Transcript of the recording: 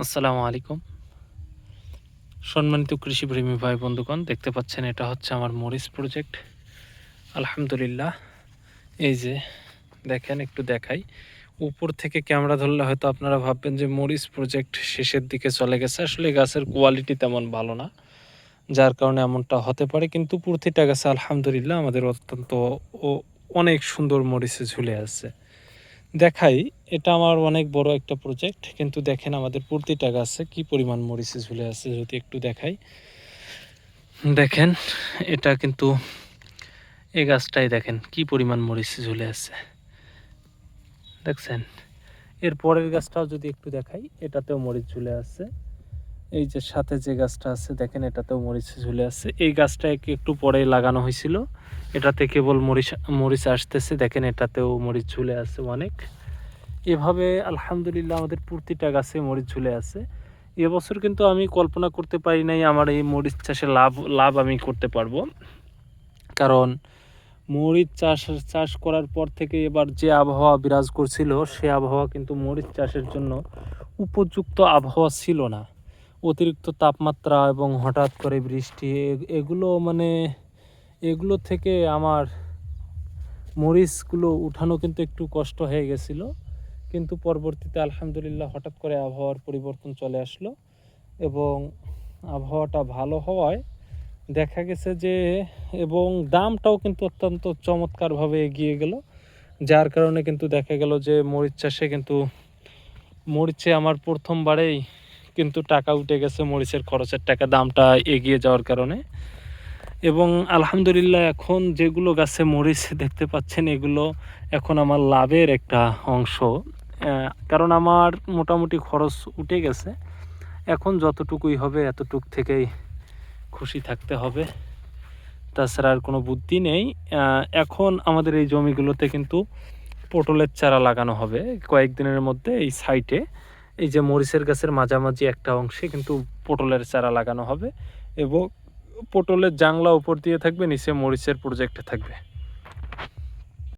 আসসালামু আলাইকুম। সম্মানিত কৃষিপ্রেমী ভাই বন্ধুগণ, দেখতে পাচ্ছেন এটা হচ্ছে আমার মরিচ প্রজেক্ট আলহামদুলিল্লাহ, এই যে দেখেন, একটু দেখাই। উপর থেকে ক্যামেরা ধরলে হয়তো আপনারা ভাববেন যে মরিচ প্রজেক্ট শেষের দিকে চলে গেছে। আসলে গাছের কোয়ালিটি তেমন ভালো না, যার কারণে এমনটা হতে পারে। কিন্তু প্রতিটা গাছে আলহামদুলিল্লাহ আমাদের অত্যন্ত ও অনেক সুন্দর মরিচে ঝুলে আছে। দেখাই এটা আমার অনেক বড় একটা প্রজেক্ট কিন্তু দেখেন আমাদের প্রতিটা গাছে কি পরিমাণ মরিচে ঝুলে আছে, যদি একটু দেখাই। দেখেন, এটা কিন্তু এই গাছটাই দেখেন কি পরিমাণ মরিচে ঝুলে আছে। দেখছেন? এর পরের গাছটাও যদি একটু দেখাই, এটাতেও মরিচ ঝুলে আছে। এই যে সাথে যে গাছটা আছে, দেখেন এটাতেও মরিচ ঝুলে আছে। এই গাছটা একটু পরে লাগানো হয়েছিল। এটাতে কেবল মরিচ মরিচ আসতেছে, দেখেন এটাতেও মরিচ ঝুলে আছে অনেক। এভাবে আলহামদুলিল্লাহ আমাদের প্রতিটা গাছে মরিচ ঝুলে আছে। এবছর কিন্তু আমি কল্পনা করতে পারি নাই আমার এই মরিচ চাষে লাভ লাভ আমি করতে পারব। কারণ মরিচ চাষ চাষ করার পর থেকে এবার যে আবহাওয়া বিরাজ করছিল, সে আবহাওয়া কিন্তু মরিচ চাষের জন্য উপযুক্ত আবহাওয়া ছিল না। অতিরিক্ত তাপমাত্রা এবং হঠাৎ করে বৃষ্টি এগুলো মানে এগুলো থেকে আমার মরিচগুলো উঠানো কিন্তু একটু কষ্ট হয়ে গেছিল। কিন্তু পরবর্তীতে আলহামদুলিল্লাহ হঠাৎ করে আবহাওয়ার পরিবর্তন চলে আসলো এবং আবহাওয়াটা ভালো হওয়ায় দেখা গেছে যে এবং দামটাও কিন্তু অত্যন্ত চমৎকারভাবে এগিয়ে গেল। যার কারণে কিন্তু দেখা গেল যে মরিচ চাষে কিন্তু মরিচে আমার প্রথমবারেই কিন্তু টাকা উঠে গেছে মরিচের খরচের টাকা দামটা এগিয়ে যাওয়ার কারণে। এবং আলহামদুলিল্লাহ এখন যেগুলো গাছে মরিচ দেখতে পাচ্ছেন এগুলো এখন আমার লাভের একটা অংশ। কারণ আমার মোটামুটি খরচ উঠে গেছে। এখন যতটুকুই হবে, এতটুক থেকেই খুশি থাকতে হবে। তাছাড়া আর কোনো বুদ্ধি নেই। এখন আমাদের এই জমিগুলোতে কিন্তু পটলের চারা লাগানো হবে কয়েকদিনের মধ্যে এই সাইটে। এই যে মরিচের গাছের মাঝামাঝি একটা অংশে কিন্তু পটলের চারা লাগানো হবে এবং পটলের জাংলা উপর দিয়ে থাকবে, নিচে মরিচের প্রজেক্টে থাকবে।